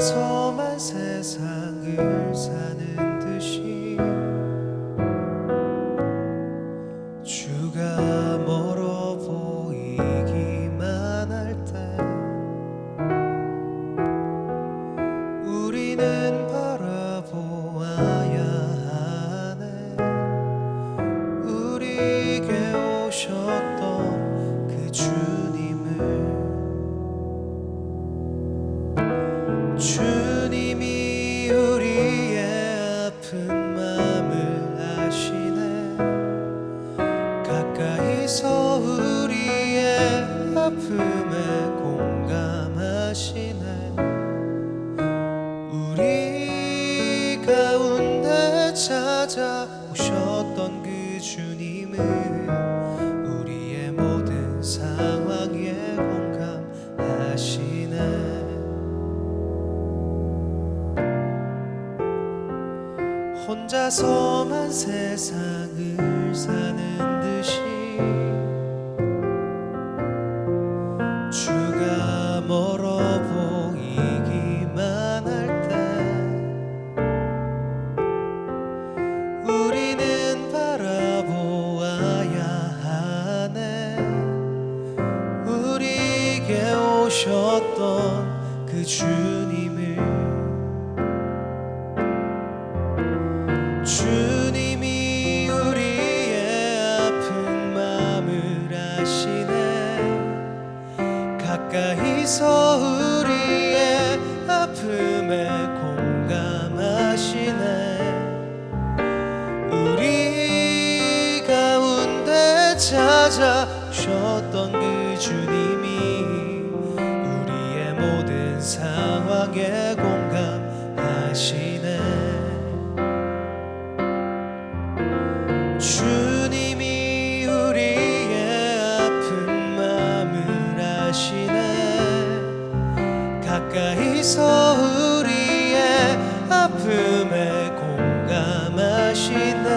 혼자서만 세상을 사 아픔에 공감하시네. 우리 가운데 찾아오셨던 그 주님은 우리의 모든 상황에 공감하시네. 혼자서만 세상을 사는 듯이 오셨던 그 주님을. 주님이 우리의 아픈 마음을 아시네. 가까이서 우리의 아픔에 공감하시네. 우리 가운데 찾아오셨던 그 주님이 상황에 공감하시네. 주님이 우리의 아픈 마음을 아시네. 가까이서 우리의 아픔에 공감하시네.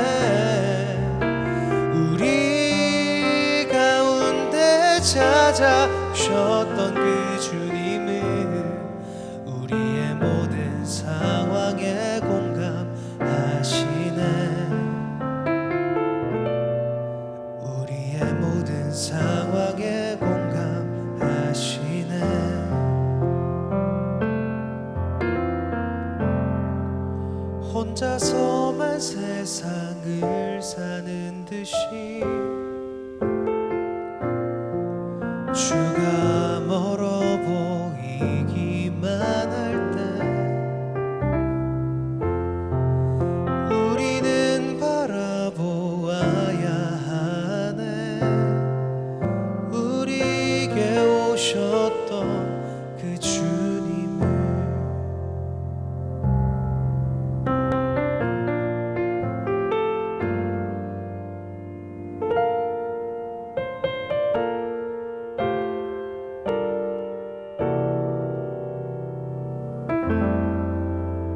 우리 가운데 찾아오셨던 그 혼자서만 세상을 사는 듯이 주